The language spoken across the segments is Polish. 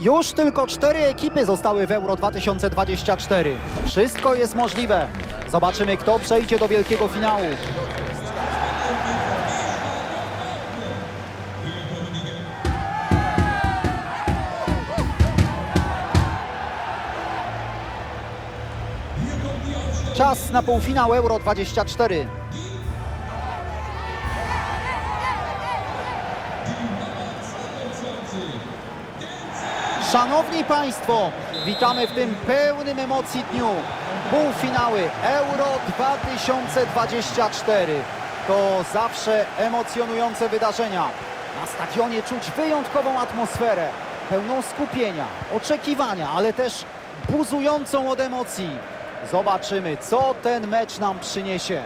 Już tylko cztery ekipy zostały w Euro 2024. Wszystko jest możliwe. Zobaczymy, kto przejdzie do wielkiego finału. Czas na półfinał Euro 24. Szanowni Państwo, witamy w tym pełnym emocji dniu. Półfinały Euro 2024 to zawsze emocjonujące wydarzenia. Na stadionie czuć wyjątkową atmosferę, pełną skupienia, oczekiwania, ale też buzującą od emocji. Zobaczymy, co ten mecz nam przyniesie.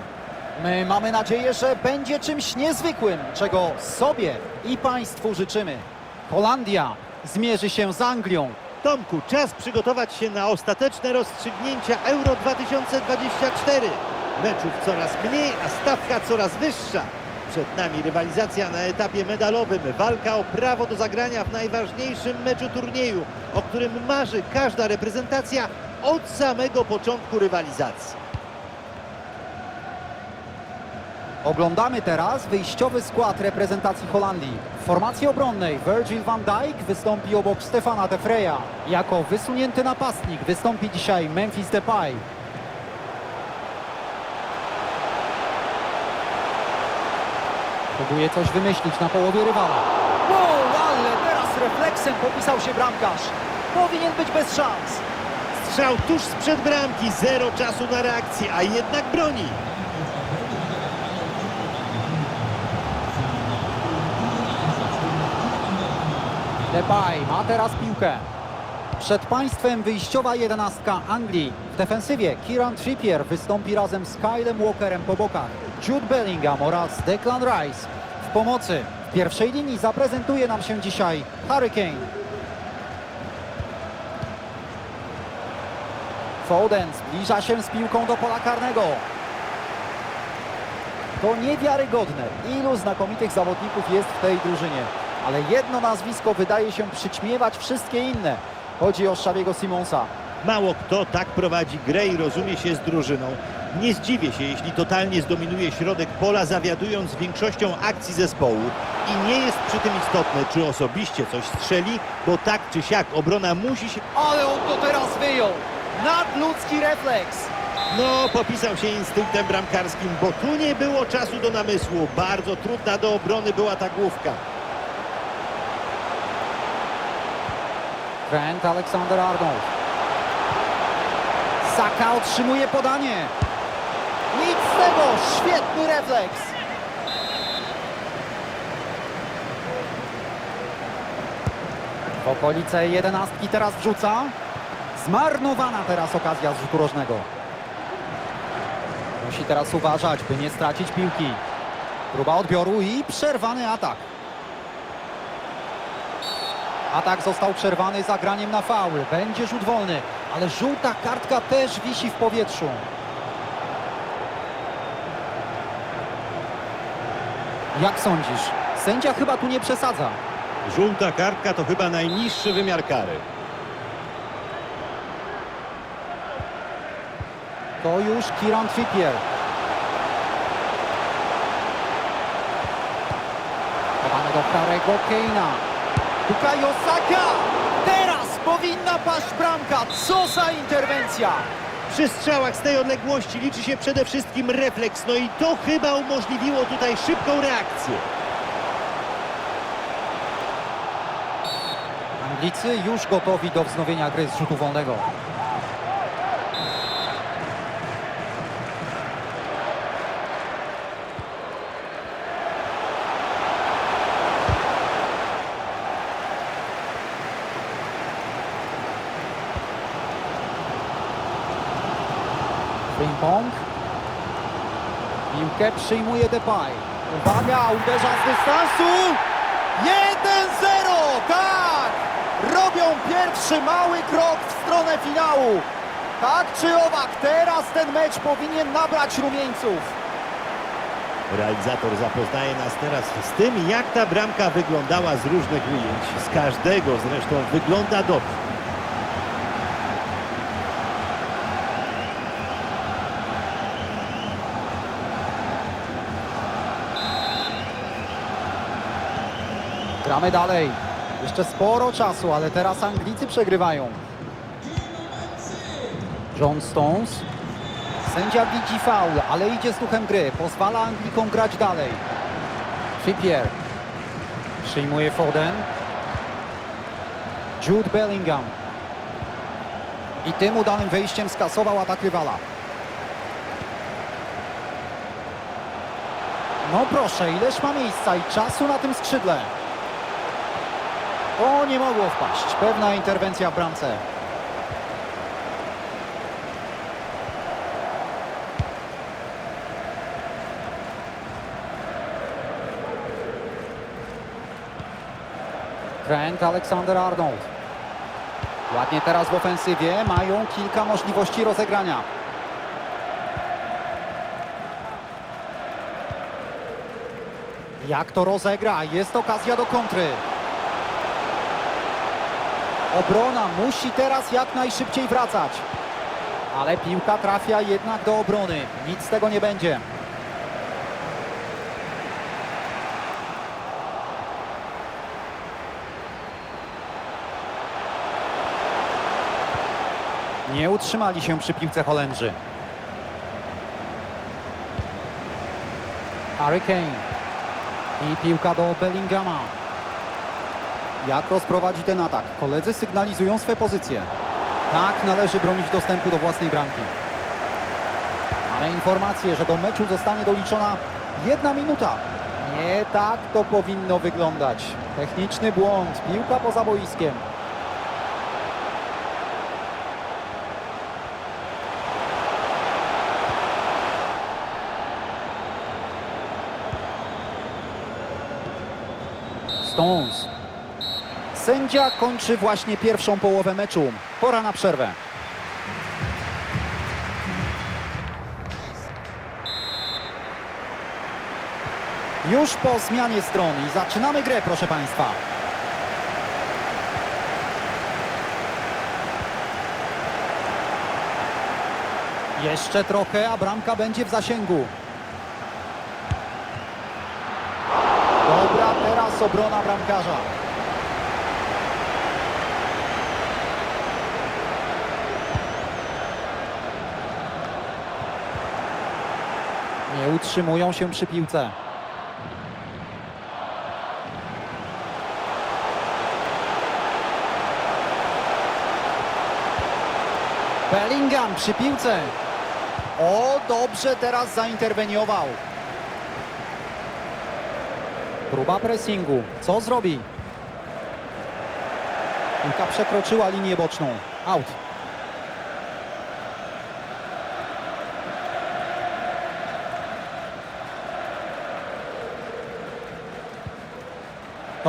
My mamy nadzieję, że będzie czymś niezwykłym, czego sobie i Państwu życzymy. Holandia zmierzy się z Anglią. Tomku, czas przygotować się na ostateczne rozstrzygnięcia Euro 2024. Meczów coraz mniej, a stawka coraz wyższa. Przed nami rywalizacja na etapie medalowym, walka o prawo do zagrania w najważniejszym meczu turnieju, o którym marzy każda reprezentacja od samego początku rywalizacji. Oglądamy teraz wyjściowy skład reprezentacji Holandii. W formacji obronnej Virgil van Dijk wystąpi obok Stefana de Freya. Jako wysunięty napastnik wystąpi dzisiaj Memphis Depay. Próbuje coś wymyślić na połowie rywala. Wow, ale teraz refleksem popisał się bramkarz. Powinien być bez szans. Strzał tuż sprzed bramki, zero czasu na reakcję, a jednak broni. Depay ma teraz piłkę. Przed państwem wyjściowa jedenastka Anglii. W defensywie Kieran Trippier wystąpi razem z Kylem Walkerem po bokach. Jude Bellingham oraz Declan Rice. W pomocy w pierwszej linii zaprezentuje nam się dzisiaj Harry Kane. Foden zbliża się z piłką do pola karnego. To niewiarygodne, ilu znakomitych zawodników jest w tej drużynie. Ale jedno nazwisko wydaje się przyćmiewać wszystkie inne. Chodzi o Xaviego Simonsa. Mało kto tak prowadzi grę i rozumie się z drużyną. Nie zdziwię się, jeśli totalnie zdominuje środek pola, zawiadując większością akcji zespołu. I nie jest przy tym istotne, czy osobiście coś strzeli, bo tak czy siak obrona musi się... Ale on to teraz wyjął! Nadludzki refleks! No, popisał się instynktem bramkarskim, bo tu nie było czasu do namysłu. Bardzo trudna do obrony była ta główka. Trent Alexander-Arnold. Saka otrzymuje podanie. Nic z tego! Świetny refleks! W okolice jedenastki teraz wrzuca. Zmarnowana teraz okazja z rzutu rożnego. Musi teraz uważać, by nie stracić piłki. Próba odbioru i przerwany atak. Atak został przerwany zagraniem na faul. Będzie rzut wolny, ale żółta kartka też wisi w powietrzu. Jak sądzisz? Sędzia chyba tu nie przesadza. Żółta kartka to chyba najniższy wymiar kary. To już Kieran Trippier. Podane do Harego Keina. Bukayo Saka! Teraz powinna paść bramka. Co za interwencja! Przy strzałach z tej odległości liczy się przede wszystkim refleks, no i to chyba umożliwiło tutaj szybką reakcję. Anglicy już gotowi do wznowienia gry z rzutu wolnego. Ping-pong. Piłkę przyjmuje Depay. Uwaga, uderza z dystansu. 1-0, tak! Robią pierwszy mały krok w stronę finału. Tak czy owak, teraz ten mecz powinien nabrać rumieńców. Realizator zapoznaje nas teraz z tym, jak ta bramka wyglądała z różnych ujęć. Z każdego zresztą wygląda dobrze. Gramy dalej. Jeszcze sporo czasu, ale teraz Anglicy przegrywają. John Stones. Sędzia widzi faul, ale idzie z duchem gry. Pozwala Anglikom grać dalej. Trippier. Przyjmuje Foden. Jude Bellingham. I tym udanym wejściem skasował atak rywala. No proszę, ileż ma miejsca i czasu na tym skrzydle. O, nie mogło wpaść. Pewna interwencja w bramce. Trent Alexander-Arnold. Ładnie teraz w ofensywie. Mają kilka możliwości rozegrania. Jak to rozegra? Jest okazja do kontry. Obrona musi teraz jak najszybciej wracać. Ale piłka trafia jednak do obrony. Nic z tego nie będzie. Nie utrzymali się przy piłce Holendrzy. Harry Kane. I piłka do Bellingama. Jak rozprowadzi ten atak? Koledzy sygnalizują swe pozycje. Tak, należy bronić dostępu do własnej bramki. Mamy informację, że do meczu zostanie doliczona jedna minuta. Nie tak to powinno wyglądać. Techniczny błąd, piłka poza boiskiem. Stones. Sędzia kończy właśnie pierwszą połowę meczu. Pora na przerwę. Już po zmianie stron i zaczynamy grę, proszę Państwa. Jeszcze trochę, a bramka będzie w zasięgu. Dobra, teraz obrona bramkarza. Nie utrzymują się przy piłce. Bellingham przy piłce. O, dobrze teraz zainterweniował. Próba pressingu. Co zrobi? Piłka przekroczyła linię boczną. Out.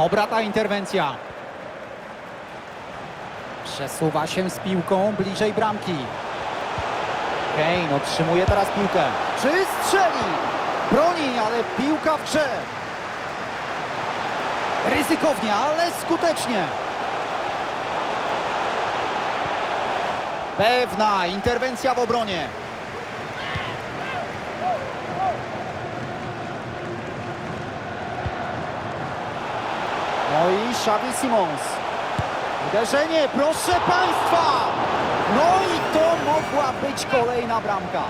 Dobra ta interwencja. Przesuwa się z piłką bliżej bramki. Kane otrzymuje teraz piłkę. Czy strzeli? Broni, ale piłka w grze. Ryzykownie, ale skutecznie. Pewna interwencja w obronie. No i Xavi Simons. Uderzenie, proszę Państwa! No i to mogła być kolejna bramka.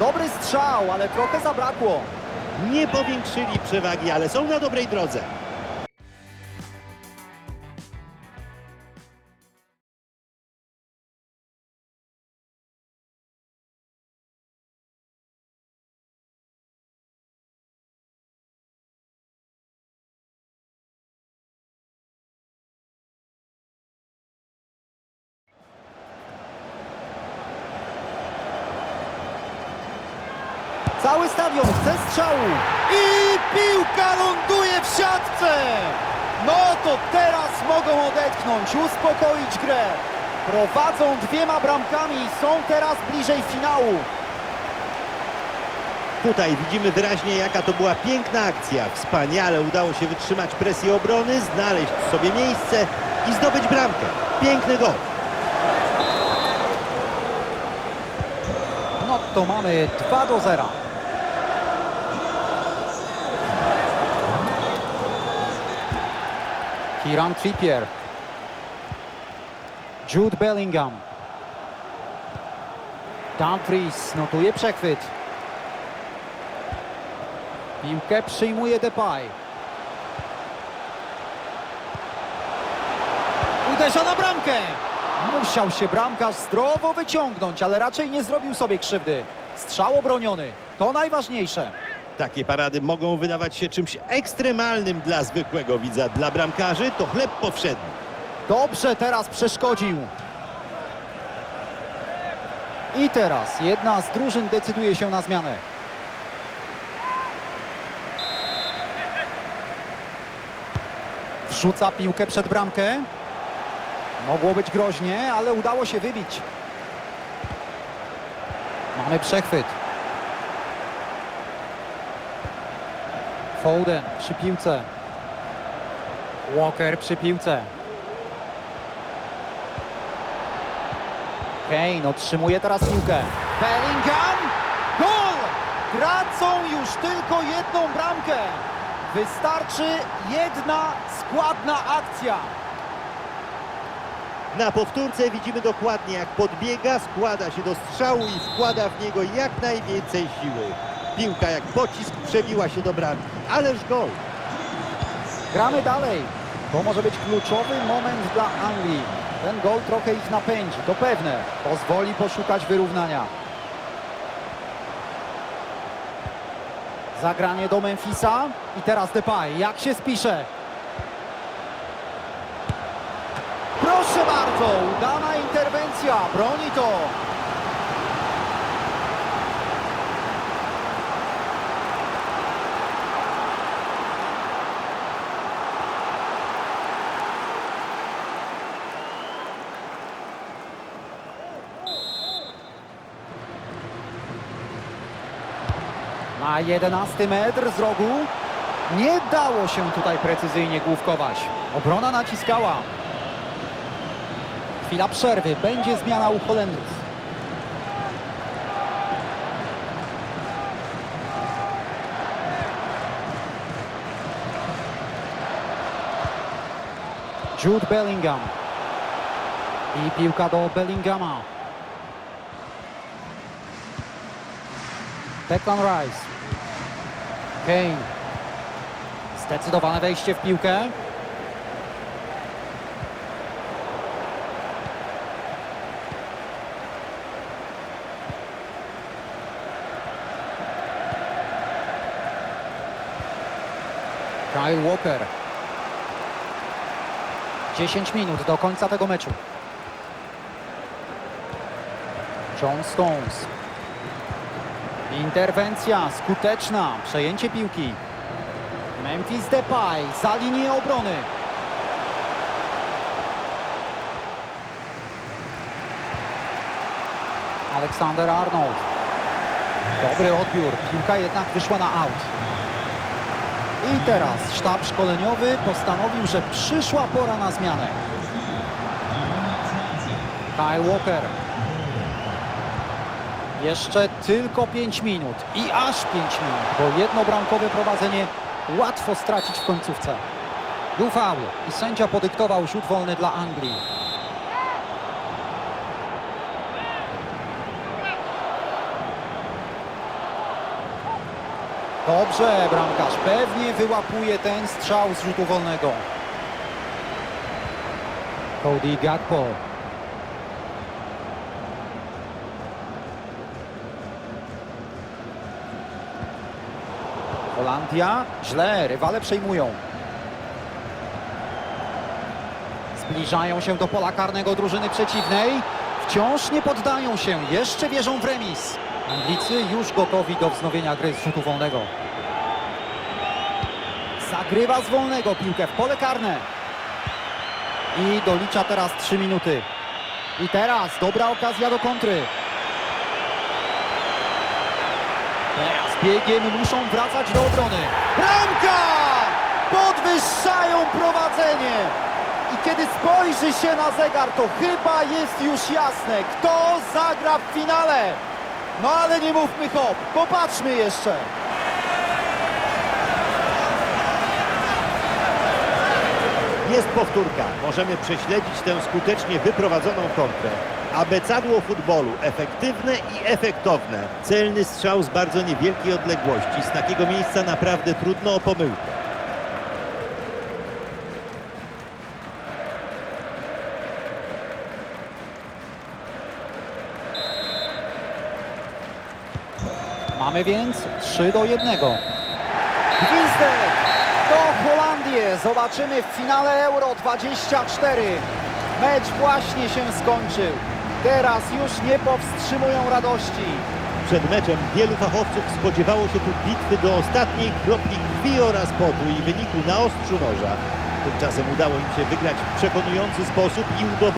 Dobry strzał, ale trochę zabrakło. Nie powiększyli przewagi, ale są na dobrej drodze. Cały stadion chce strzału. I piłka ląduje w siatce. No to teraz mogą odetchnąć, uspokoić grę. Prowadzą dwiema bramkami i są teraz bliżej finału. Tutaj widzimy wyraźnie, jaka to była piękna akcja. Wspaniale udało się wytrzymać presję obrony, znaleźć sobie miejsce i zdobyć bramkę. Piękny gol. No to mamy 2 do 0. Kieran Trippier. Jude Bellingham. Dumfries notuje przechwyt. Piłkę przyjmuje Depay. Uderza na bramkę. Musiał się bramkarz zdrowo wyciągnąć, ale raczej nie zrobił sobie krzywdy. Strzał obroniony. To najważniejsze. Takie parady mogą wydawać się czymś ekstremalnym dla zwykłego widza. Dla bramkarzy to chleb powszedni. Dobrze teraz przeszkodził. I teraz jedna z drużyn decyduje się na zmianę. Wrzuca piłkę przed bramkę. Mogło być groźnie, ale udało się wybić. Mamy przechwyt. Foden przy piłce. Walker przy piłce. Kane otrzymuje teraz piłkę. Bellingham! Gol! Tracą już tylko jedną bramkę. Wystarczy jedna składna akcja. Na powtórce widzimy dokładnie, jak podbiega, składa się do strzału i wkłada w niego jak najwięcej siły. Piłka jak pocisk przebiła się do bramki. Ależ gol! Gramy dalej. To może być kluczowy moment dla Anglii. Ten gol trochę ich napędzi, to pewne. Pozwoli poszukać wyrównania. Zagranie do Memphisa i teraz Depay. Jak się spisze? Bardzo, udana interwencja. Broni to. Na 11 metr z rogu. Nie dało się tutaj precyzyjnie główkować. Obrona naciskała. Chwila przerwy. Będzie zmiana u Holendrów. Jude Bellingham. I piłka do Bellingama. Declan Rice. Kane. Zdecydowane wejście w piłkę. Kyle Walker. 10 minut do końca tego meczu. John Stones. Interwencja skuteczna, przejęcie piłki. Memphis Depay za linię obrony. Aleksander Arnold. Dobry odbiór, piłka jednak wyszła na aut. I teraz sztab szkoleniowy postanowił, że przyszła pora na zmianę. Kyle Walker. Jeszcze tylko 5 minut i aż 5 minut, bo jednobramkowe prowadzenie łatwo stracić w końcówce. Był faul i sędzia podyktował rzut wolny dla Anglii. Dobrze, bramkarz pewnie wyłapuje ten strzał z rzutu wolnego. Cody Gakpo. Holandia źle, rywale przejmują. Zbliżają się do pola karnego drużyny przeciwnej. Wciąż nie poddają się, jeszcze wierzą w remis. Anglicy już gotowi do wznowienia gry z rzutu wolnego. Zagrywa z wolnego piłkę w pole karne. I dolicza teraz 3 minuty. I teraz dobra okazja do kontry. Teraz biegiem muszą wracać do obrony. Bramka! Podwyższają prowadzenie. I kiedy spojrzy się na zegar, to chyba jest już jasne, kto zagra w finale. No ale nie mówmy hop, popatrzmy jeszcze. Jest powtórka. Możemy prześledzić tę skutecznie wyprowadzoną kontrę. Abecadło futbolu. Efektywne i efektowne. Celny strzał z bardzo niewielkiej odległości. Z takiego miejsca naprawdę trudno o pomyłkę. Mamy więc 3 do 1. Gwizdek do Holandię. Zobaczymy w finale Euro 24. Mecz właśnie się skończył. Teraz już nie powstrzymują radości. Przed meczem wielu fachowców spodziewało się tu bitwy do ostatniej kropli krwi oraz potu i wyniku na ostrzu noża. Tymczasem udało im się wygrać w przekonujący sposób i udowodnić,